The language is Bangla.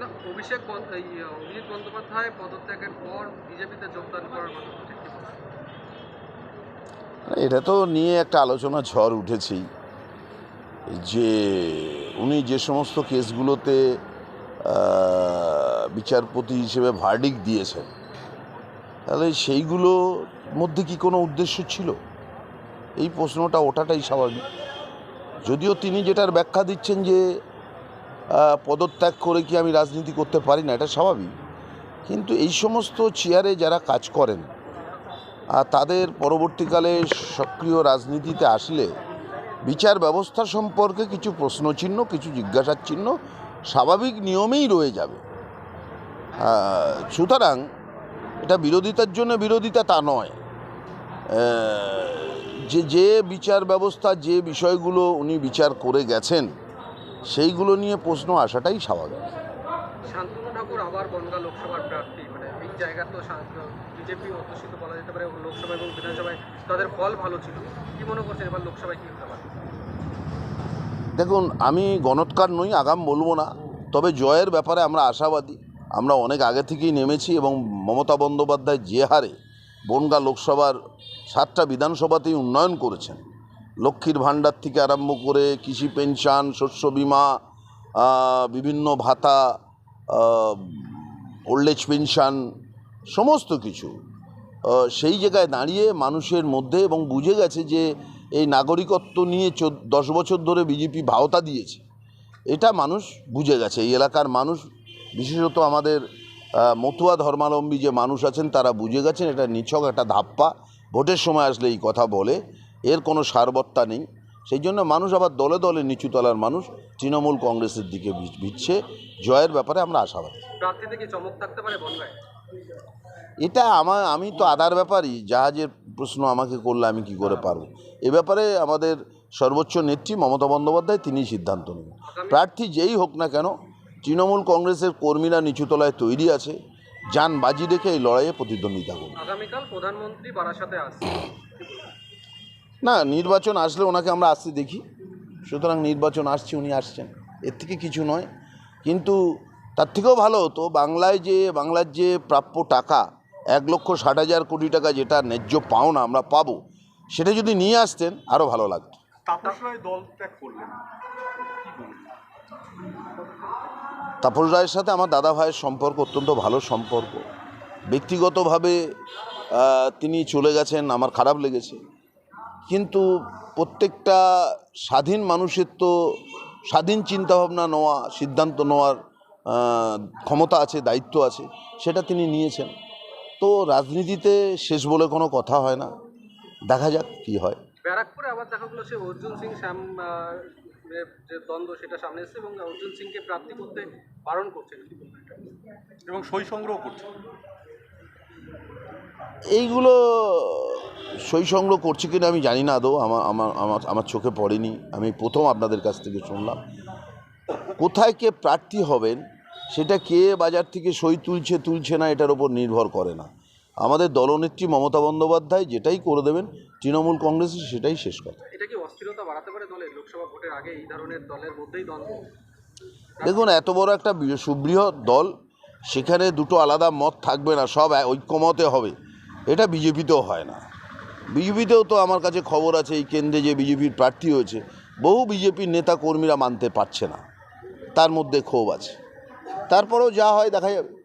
না, অভিষেক অভিজিৎ বন্দ্যোপাধ্যায় পদত্যাগের পর বিজেপিতে যোগদান করার কথা এটা তো নিয়ে একটা আলোচনা ঝড় উঠেছেই। যে উনি যে সমস্ত কেসগুলোতে বিচারপতি হিসেবে ভার্ডিক দিয়েছেন, তাহলে সেইগুলো মধ্যে কি কোনো উদ্দেশ্য ছিল? এই প্রশ্নটা ওঠাটাই স্বাভাবিক। যদিও তিনি যেটার ব্যাখ্যা দিচ্ছেন যে পদত্যাগ করে কি আমি রাজনীতি করতে পারি না? এটা স্বাভাবিক। কিন্তু এই সমস্ত চেয়ারে যারা কাজ করেন আর তাদের পরবর্তীকালে সক্রিয় রাজনীতিতে আসলে বিচার ব্যবস্থা সম্পর্কে কিছু প্রশ্নচিহ্ন, কিছু জিজ্ঞাসার চিহ্ন স্বাভাবিক নিয়মেই রয়ে যাবে। সুতরাং এটা বিরোধিতার জন্য বিরোধিতা তা নয়। যে যে বিচার ব্যবস্থা, যে বিষয়গুলো উনি বিচার করে গেছেন সেইগুলো নিয়ে প্রশ্ন আসাটাই স্বাভাবিক। শান্তনু ঠাকুর আবার বনগা লোকসভার প্রার্থী মানে এই জায়গা তো বিজেপি অধ্যুষিত বলা যেতে পারে লোকসভা এবং বিধানসভায় তাদের ফল ভালো ছিল। কি মনে করছেন এবার লোকসভায় কি হতে পারে? দেখুন আমি গণৎকার নই আগাম বলব না তবে জয়ের ব্যাপারে আমরা আশাবাদী। আমরা অনেক আগে থেকেই নেমেছি এবং মমতা বন্দ্যোপাধ্যায় যে হারে বনগা লোকসভার সাতটা বিধানসভাতেই উন্নয়ন করেছেন লক্ষ্মীর ভাণ্ডার থেকে আরম্ভ করে কৃষি পেনশন, শস্য বিমা বিভিন্ন ভাতা ওল্ড এজ পেনশন, সমস্ত কিছু সেই জায়গায় দাঁড়িয়ে মানুষের মধ্যে এবং বুঝে গেছে যে এই নাগরিকত্ব নিয়ে দশ বছর ধরে বিজেপি ভাওতা দিয়েছে, এটা মানুষ বুঝে গেছে। এই এলাকার মানুষ, বিশেষত আমাদের মতুয়া ধর্মাবলম্বী যে মানুষ আছেন, তারা বুঝে গেছেন, এটা নিছক একটা ধাপ্পা। ভোটের সময় আসলে এই কথা বলে। এর কোনো সারবত্তা নেই। সেই জন্য মানুষ আবার দলে দলে নিচুতলার মানুষ তৃণমূল কংগ্রেসের দিকে ভিজছে। জয়ের ব্যাপারে আমরা আশাবাদী। এটা আমার আমি তো আধার ব্যাপারই জাহাজের প্রশ্ন আমাকে করলে আমি কি করে পারব? এ ব্যাপারে আমাদের সর্বোচ্চ নেত্রী মমতা বন্দ্যোপাধ্যায় তিনি সিদ্ধান্ত নেবেন। প্রার্থী যেই হোক না কেন তৃণমূল কংগ্রেসের কর্মীরা নিচুতলায় তৈরি আছে। যান বাজি রেখে এই লড়াইয়ে প্রতিদ্বন্দ্বিতা করবে আগামীকাল প্রধানমন্ত্রী বারাসাতে আসছে না নির্বাচন আসলে ওনাকে আমরা আসতে দেখি। সুতরাং নির্বাচন আসছে উনি আসছেন। এর থেকে কিছু নয়। কিন্তু তার থেকেও ভালো হতো বাংলায় যে বাংলার যে প্রাপ্য টাকা এক লক্ষ ষাট হাজার কোটি টাকা যেটা ন্যায্য পাওনা আমরা পাবো সেটা যদি নিয়ে আসতেন আরও ভালো লাগতো। তাপস রায়ের সাথে আমার দাদা ভাইয়ের সম্পর্ক অত্যন্ত ভালো সম্পর্ক। ব্যক্তিগতভাবে তিনি চলে গেছেন আমার খারাপ লেগেছে। কিন্তু প্রত্যেকটা স্বাধীন মানুষের তো স্বাধীন চিন্তাভাবনা নেওয়া সিদ্ধান্ত নেওয়ার ক্ষমতা আছে দায়িত্ব আছে সেটা তিনি নিয়েছেন। তো রাজনীতিতে শেষ বলে কোনো কথা হয় না। দেখা যাক কী হয়। ব্যারাকপুরে আবার দেখা গেলো সে অর্জুন সিং শ্যাম যে দ্বন্দ্ব সেটা সামনে এসেছে এবং অর্জুন সিংকে প্রার্থী করতে বারণ করছেন? এবং সই সংগ্রহ করছে। এইগুলো সই সংগ্রহ করছে কিনা আমি জানি না আদৌ। আমার আমার আমার আমার চোখে পড়েনি। আমি প্রথম আপনাদের কাছ থেকে শুনলাম। কোথায় কে প্রার্থী হবেন সেটা কে বাজার থেকে সই তুলছে তুলছে না এটার ওপর নির্ভর করে না। আমাদের দলনেত্রী মমতা বন্দ্যোপাধ্যায় যেটাই করে দেবেন তৃণমূল কংগ্রেসের সেটাই শেষ কথা। এটা কি অস্থিরতা বাড়াতে পারে দলের? লোকসভা ভোটের আগে এই ধরনের দলের মধ্যেই দ্বন্দ্ব। দেখুন এত বড় একটা সুবৃহৎ দল সেখানে দুটো আলাদা মত থাকবে না সব ঐক্যমতে হবে। এটা বিজেপিতেও হয় না। বিজেপিতেও তো আমার কাছে খবর আছে, এই কেন্দ্রে যে বিজেপির প্রার্থী হয়েছে, বহু বিজেপির নেতা কর্মীরা মানতে পারছে না। তার মধ্যে ক্ষোভ আছে। তারপরেও যা হয় দেখা যাবে।